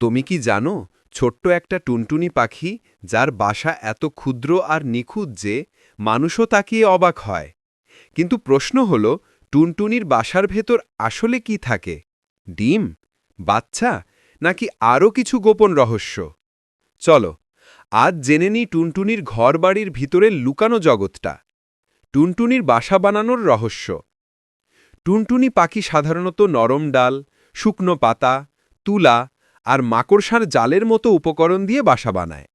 তুমি কি জানো, ছোট্ট একটা টুনটুনি পাখি, যার বাসা এত ক্ষুদ্র আর নিখুঁত যে, মানুষও তাকিয়ে অবাক হয়। কিন্তু প্রশ্ন হল, টুনটুনির বাসার ভেতর আসলে কি থাকে? ডিম? বাচ্চা? নাকি আরও কিছু গোপন রহস্য? চলো, আজ জেনে নিই টুনটুনির ঘরবাড়ির ভিতরের লুকানো জগৎটা। টুনটুনির বাসা বানানোর রহস্য। টুনটুনি পাখি সাধারণত নরম ডাল, শুকনো পাতা, তুলা আর মাকড়সার জালের মতো উপকরণ দিয়ে বাসা বানায়।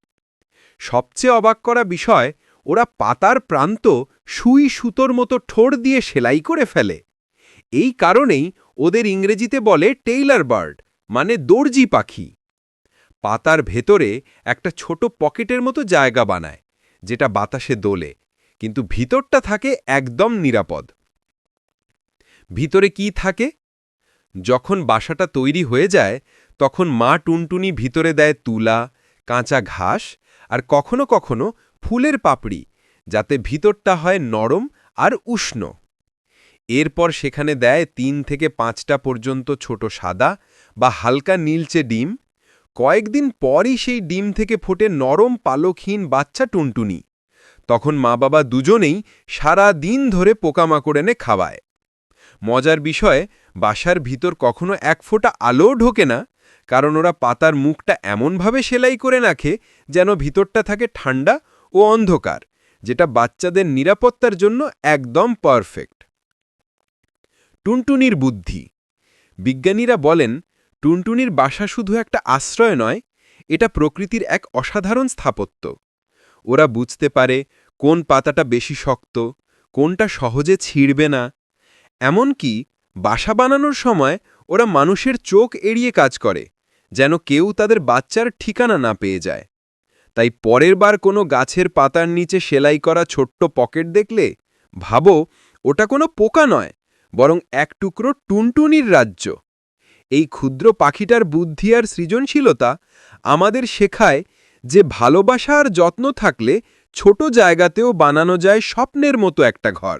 সবচেয়ে অবাক করা বিষয়, ওরা পাতার প্রান্ত সুই সুতোর মতো ঠোঁট দিয়ে সেলাই করে ফেলে। এই কারণেই ওদের ইংরেজিতে বলে টেইলার বার্ড মানে দর্জি পাখি। পাতার ভেতরে একটা ছোট পকেটের মতো জায়গা বানায়, যেটা বাতাসে দোলে, কিন্তু ভিতরটা থাকে একদম নিরাপদ। ভিতরে কি থাকে? যখন বাসাটা তৈরি হয়ে যায়, তখন মা টুনটুনি ভিতরে দেয় তুলা, কাঁচা ঘাস আর কখনো কখনো ফুলের পাপড়ি, যাতে ভিতরটা হয় নরম আর উষ্ণ। এরপর সেখানে দেয় তিন থেকে পাঁচটা পর্যন্ত ছোট সাদা বা হালকা নীলচে ডিম। কয়েকদিন পরই সেই ডিম থেকে ফোটে নরম পালকহীন বাচ্চা টুনটুনি। তখন মা বাবা দুজনেই সারা দিন ধরে পোকামাকড় এনে খাওয়ায়। মজার বিষয়, বাসার ভিতর কখনো এক ফোঁটা আলোও ঢোকে না, কারণ ওরা পাতার মুখটা এমনভাবে সেলাই করে রাখে যেন ভিতরটা থাকে ঠান্ডা ও অন্ধকার, যেটা বাচ্চাদের নিরাপত্তার জন্য একদম পারফেক্ট। টুনটুনির বুদ্ধি। বিজ্ঞানীরা বলেন, টুনটুনির বাসা শুধু একটা আশ্রয় নয়, এটা প্রকৃতির এক অসাধারণ স্থাপত্য। ওরা বুঝতে পারে কোন পাতাটা বেশি শক্ত, কোনটা সহজে ছিঁড়বে না এমনকি বাসা বানানোর সময় ওরা মানুষের চোখ এড়িয়ে কাজ করে, যেন কেউ তাদের বাচ্চার ঠিকানা না পেয়ে যায়। তাই পরের বার কোনো গাছের পাতার নিচে সেলাই করা ছোট্ট পকেট দেখলে ভাবো, ওটা কোনো পোকা নয়, বরং এক টুকরো টুনটুনির রাজ্য। এই ক্ষুদ্র পাখিটার বুদ্ধি আর সৃজনশীলতা আমাদের শেখায় যে ভালোবাসা আর যত্ন থাকলে ছোট জায়গাতেও বানানো যায় স্বপ্নের মতো একটা ঘর।